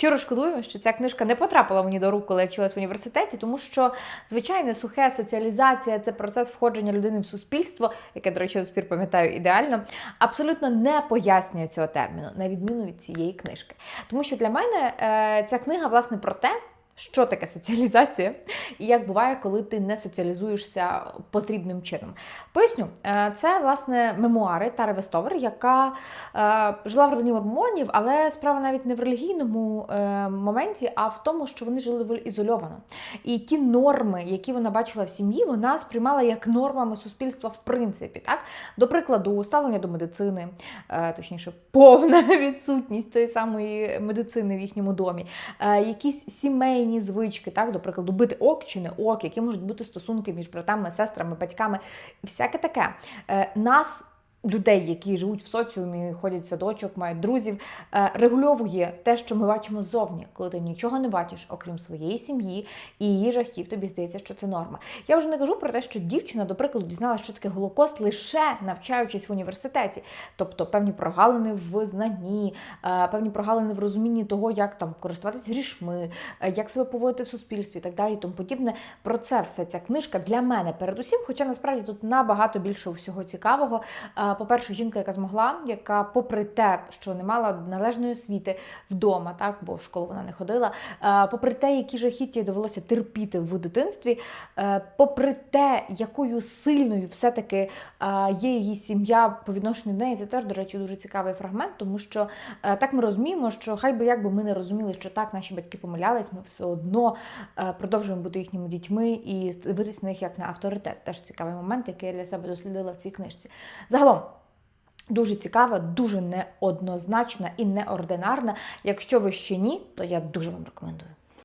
Щиро шкодую, що ця книжка не потрапила мені до рук, коли я вчилась в університеті, тому що звичайне сухе соціалізація це процес входження людини в суспільство, яке, до речі, до спір пам'ятаю ідеально, абсолютно не пояснює цього терміну, на відміну від цієї книжки. Тому що для мене е, ця книга власне про те. Що таке соціалізація, і як буває, коли ти не соціалізуєшся потрібним чином? Поясню, Е, це власне мемуари Тари Вестовер, яка е, жила в родині мормонів, але справа навіть не в релігійному е, моменті, а в тому, що вони жили ізольовано. І ті норми, які вона бачила в сім'ї, вона сприймала як нормами суспільства в принципі. Так? До прикладу, ставлення до медицини, точніше, повна відсутність тої самої медицини в їхньому домі, якісь сімейні звички, так, до прикладу, бити ок чи не ок, які можуть бути стосунки між братами, сестрами, батьками, всяке таке. Е, Нас. Людей, які живуть в соціумі, ходять в садочок, мають друзів, е, регульовує те, що ми бачимо ззовні, коли ти нічого не бачиш, окрім своєї сім'ї і її жахів, тобі здається, що це норма. Я вже не кажу про те, що дівчина, до прикладу, дізналася, що таке голокост лише навчаючись в університеті, тобто певні прогалини в знанні, е, певні прогалини в розумінні того, як там користуватись грішми, е, як себе поводити в суспільстві і так далі, тому подібне. Про це все ця книжка для мене передусім, хоча насправді тут набагато більше всього цікавого. По-перше, жінка, яка змогла, яка, попри те, що не мала належної освіти вдома, так бо в школу вона не ходила. е, Попри те, які жахіття довелося терпіти в дитинстві, е, попри те, якою сильною все-таки е, є її сім'я по відношенню до неї, це теж, до речі, дуже цікавий фрагмент, тому що так ми розуміємо, що хай би як би ми не розуміли, що так наші батьки помилялись, ми все одно продовжуємо бути їхніми дітьми і дивитися на них як на авторитет. Теж цікавий момент, який я для себе дослідила в цій книжці. Загалом. Дуже цікава, дуже неоднозначна і неординарна. Якщо ви ще ні, то я дуже вам рекомендую.